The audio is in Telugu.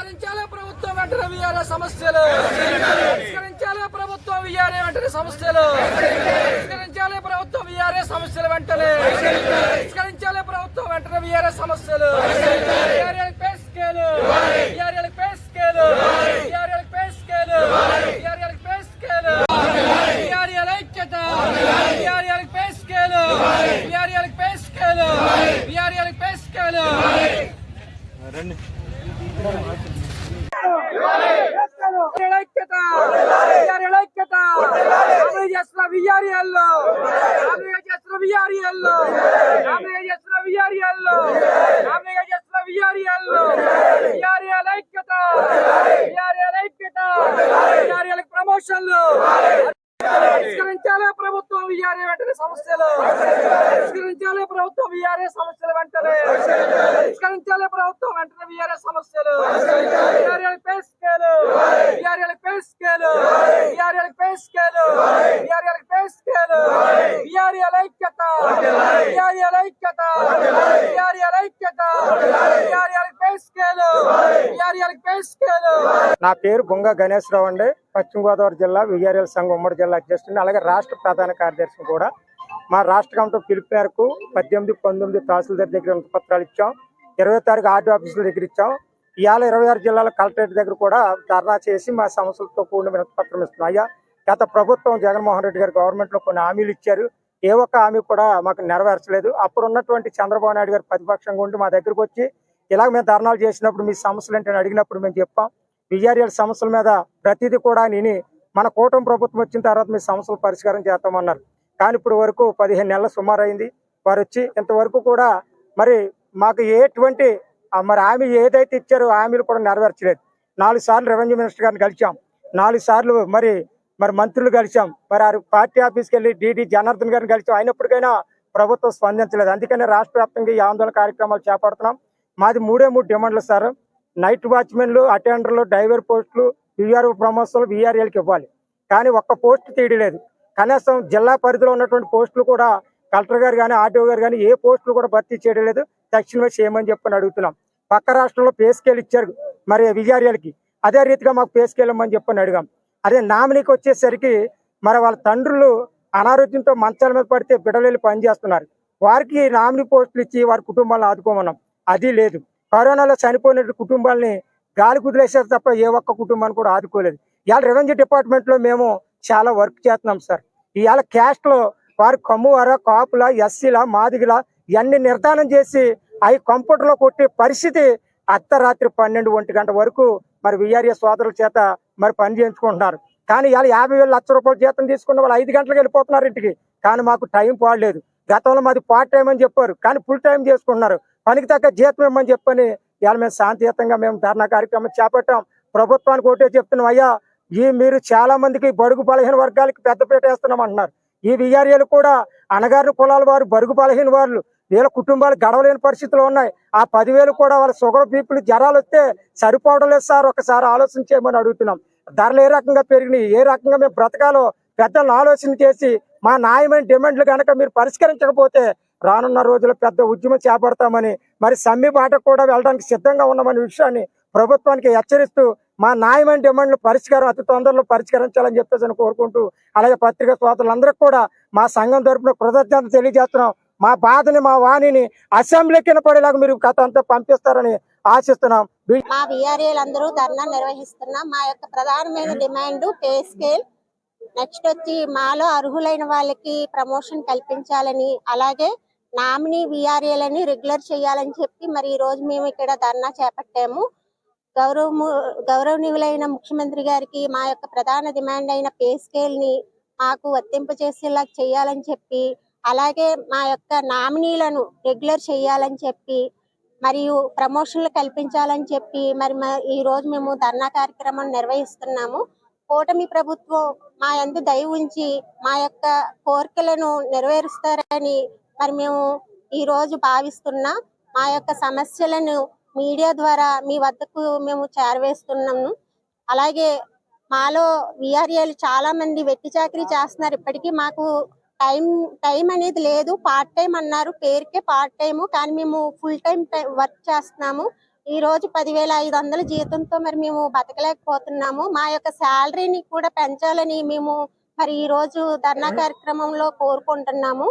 పరిష్కరించాలి ప్రభుత్వం వెంటనే వేయాలి సమస్యలు? పరిష్కరించాలి ప్రభుత్వం ఇయ్యాలి వెంటనే సమస్యలు? పరిష్కరించాలి ప్రభుత్వం ఇయ్యాలి సమస్యలు వెంటనే? పరిష్కరించాలి ప్రభుత్వం వెంటనే వేయాలి సమస్యలు? ఐక్యత చేస్తున్న అమలు చేస్తున్న విఆర్ఏల్ అమలు చేస్తున్న విఆర్ఏల్ అమలు చేస్తున్న విఆర్ఏల్ విఆర్ఏల ఐక్యత విఆర్ఏల ఐక్యత విఆర్ఏలకు ప్రమోషన్లు పరిష్కరించాలి ప్రభుత్వం విఆర్ఏ వెంటనే సమస్యలు పరిష్కరించాలి ప్రభుత్వం విఆర్ఏ సమస్యలు వెంటనే పరిష్కరించాలి ప్రభుత్వం. వెంటనే విఆర్ఏ సమస్యలు. విఆర్ఏల పే స్కేలు విఆర్ఏల పే స్కేలు విఆర్ఏల పే స్కేలు విఆర్ఏల పే స్కేలు విఆర్ఏల ఐక్యత. విఆర్ఏల ఐక్యత. విఆర్ఏల ఐక్యత. విఆర్ఏల పే స్కేలు విఆర్ఏల పే స్కేలు నా పేరు బొంగ గణేశ్వరరావు అండి. పశ్చిమ గోదావరి జిల్లా విఆర్ఎల్ సంఘం ఉమ్మడి జిల్లా అధ్యక్షుడిని అలాగే రాష్ట్ర ప్రధాన కార్యదర్శిని కూడా. మా రాష్ట్ర కమిటీ పిలుపు మేరకు పద్దెనిమిది పంతొమ్మిది తహసీల్దార్ దగ్గర వినతి పత్రాలు ఇచ్చాం. ఇరవై తారీఖు ఆర్డీ ఆఫీసుల దగ్గర ఇచ్చాం. ఇవాళ ఇరవై ఆరు జిల్లాల కలెక్టరేట్ దగ్గర కూడా ధర్నా చేసి మా సమస్యలతో కూడిన వినతి పత్రం ఇస్తున్నాం. అయ్యా గత ప్రభుత్వం జగన్మోహన్ రెడ్డి గారు గవర్నమెంట్లో కొన్ని హామీలు ఇచ్చారు. ఏ ఒక్క హామీ కూడా మాకు నెరవేర్చలేదు. అప్పుడు ఉన్నటువంటి చంద్రబాబు నాయుడు గారు ప్రతిపక్షంగా ఉండి మా దగ్గరకు వచ్చి ఇలాగ మేము ధర్నాలు చేసినప్పుడు మీ సమస్యలు ఏంటని అడిగినప్పుడు మేము చెప్పాం. విఆర్ఎల్ సమస్యల మీద ప్రతిదీ కూడా నేను మన కూటమి ప్రభుత్వం వచ్చిన తర్వాత మీ సమస్యలు పరిష్కారం చేస్తామన్నారు. కానీ ఇప్పుడు వరకు పదిహేను నెలల సుమారు అయింది. వారు వచ్చి ఇంతవరకు కూడా మరి మాకు ఎటువంటి మరి హామీ ఏదైతే ఇచ్చారో హామీలు కూడా నెరవేర్చలేదు. నాలుగు సార్లు రెవెన్యూ మినిస్టర్ గారిని కలిసాం నాలుగు సార్లు మరి మరి మంత్రులు కలిసాం మరి ఆ పార్టీ ఆఫీస్కి వెళ్ళి డిడి జనార్దన్ గారిని కలిసాం అయినప్పటికైనా ప్రభుత్వం స్పందించలేదు. అందుకనే రాష్ట్ర వ్యాప్తంగా ఈ ఆందోళన కార్యక్రమాలు చేపడుతున్నాం. మాది మూడే మూడు డిమాండ్లు సార్. నైట్ వాచ్మెన్లు అటెండర్లు డ్రైవర్ పోస్టులు విఆర్ఓ ప్రమోషన్లు విఆర్ఎల్కి ఇవ్వాలి. కానీ ఒక్క పోస్ట్ తీయలేదు. కనీసం జిల్లా పరిధిలో ఉన్నటువంటి పోస్టులు కూడా కలెక్టర్ గారు కానీ ఆర్టీఓ గారు కానీ ఏ పోస్టులు కూడా భర్తీ చేయడం లేదు. తక్షణమే చేయమని చెప్పని అడుగుతున్నాం. పక్క రాష్ట్రంలో పే స్కేల్ ఇచ్చారు మరి విఆర్ఎల్కి అదే రీతిగా మాకు పే స్కేల్ ఇవ్వమని చెప్పని అడిగాం. అదే నామినీకి వచ్చేసరికి మరి వాళ్ళ తండ్రులు అనారోగ్యంతో మంచాల మీద పడితే బిడలేళ్ళు పనిచేస్తున్నారు. వారికి నామినీ పోస్టులు ఇచ్చి వారి కుటుంబాలను ఆదుకోమన్నాం. అది లేదు. కరోనాలో చనిపోయిన కుటుంబాలని గాలి కుదిలేసారు తప్ప ఏ ఒక్క కుటుంబాన్ని కూడా ఆదుకోలేదు. ఇవాళ రెవెన్యూ డిపార్ట్మెంట్లో మేము చాలా వర్క్ చేస్తున్నాం సార్. ఇవాళ క్యాస్ట్లో వారు కమ్మువార కాపుల ఎస్సీల మాదిగల ఇవన్నీ నిర్ధారణ చేసి అవి కంప్యూటర్లో కొట్టే పరిస్థితి అర్ధరాత్రి పన్నెండు ఒంటి గంట వరకు మరి విఆర్ఏ సోదరుల చేత మరి పని చేయించుకుంటున్నారు. కానీ ఇవాళ యాభై వేలు లక్ష రూపాయలు జీతం తీసుకున్న వాళ్ళు ఐదు గంటలకు వెళ్ళిపోతున్నారు ఇంటికి. కానీ మాకు టైం పాడలేదు. గతంలో మాది పార్ట్ టైం అని చెప్పారు. కానీ ఫుల్ టైం చేసుకున్నారు పనికి తగ్గ జీతం ఇవ్వమని చెప్పని ఇవాళ మేము శాంతియుతంగా మేము ధర్నా కార్యక్రమం చేపట్టాం. ప్రభుత్వానికి ఒకటే చెప్తున్నాం అయ్యా ఈ మీరు చాలా మందికి బడుగు బలహీన వర్గాలకి పెద్దపీట వేస్తున్నాం అంటున్నారు. ఈ విఆర్ఏలు కూడా అనగారిన కులాల వారు బరుగు బలహీన వారు వీళ్ళ కుటుంబాలు గడవలేని పరిస్థితులు ఉన్నాయి. ఆ పదివేలు కూడా వాళ్ళ షుగర్ పీపుల్ జ్వరాలు వస్తే సరిపోవడం లేదు సార్. ఒకసారి ఆలోచన చేయమని అడుగుతున్నాం. ధరలు ఏ రకంగా పెరిగినాయి? ఏ రకంగా మేము బ్రతకాలో? పెద్దలను ఆలోచన చేసి మా న్యాయమైన డిమాండ్లు కనుక మీరు పరిష్కరించకపోతే రానున్న రోజుల్లో పెద్ద ఉద్యమం చేపడతామని మరి సమ్మి బాట కూడా వెళ్ళడానికి సిద్ధంగా ఉన్నామనే విషయాన్ని ప్రభుత్వానికి హెచ్చరిస్తూ మా న్యాయమైన డిమాండ్లు పరిష్కారం అతి తొందరలో పరిష్కరించాలని చెప్పేసి కోరుకుంటూ అలాగే పత్రికా సోదరులందరికీ కూడా మా సంఘం తరపున కృతజ్ఞత తెలియజేస్తున్నాం. మా బాధని మా వాణిని అసెంబ్లీ కింద పడేలాగా మీరు కథ అంతా పంపిస్తారని ఆశిస్తున్నాం. మా విఆర్ఏలు అందరూ ధర్నా నిర్వహిస్తున్నాం. మా యొక్క ప్రధానమైన డిమాండ్ పే స్కేల్. నెక్స్ట్ వచ్చి మాలో అర్హులైన వాళ్ళకి ప్రమోషన్ కల్పించాలని అలాగే నామినీ విఆర్ఏలని రెగ్యులర్ చేయాలని చెప్పి మరి ఈ రోజు మేము ఇక్కడ ధర్నా చేపట్టాము. గౌరవము గౌరవనీయులైన ముఖ్యమంత్రి గారికి మా యొక్క ప్రధాన డిమాండ్ అయిన పే స్కేల్ని మాకు వర్తింపజేసేలా చేయాలని చెప్పి అలాగే మా యొక్క నామినీలను రెగ్యులర్ చేయాలని చెప్పి మరియు ప్రమోషన్లు కల్పించాలని చెప్పి మరి మా- ఈ రోజు మేము ధర్నా కార్యక్రమం నిర్వహిస్తున్నాము. కూటమి ప్రభుత్వం మా ఎందు దయ ఉంచి మా యొక్క కోరికలను నెరవేరుస్తారని మరి మేము ఈ రోజు భావిస్తున్నా మా యొక్క సమస్యలను మీడియా ద్వారా మీ వద్దకు మేము చేరవేస్తున్నాము. అలాగే మాలో విఆర్ఏలు చాలా మంది వెట్టి చాకరీ చేస్తున్నారు. ఇప్పటికీ మాకు టైం టైం అనేది లేదు. పార్ట్ టైం అన్నారు. పేరుకే పార్ట్ టైం కానీ మేము ఫుల్ టైం వర్క్ చేస్తున్నాము. ఈ రోజు పదివేల ఐదు వందల జీతంతో మరి మేము బతకలేకపోతున్నాము. మా యొక్క శాలరీని కూడా పెంచాలని మేము మరి ఈ రోజు ధర్నా కార్యక్రమంలో కోరుకుంటున్నాము.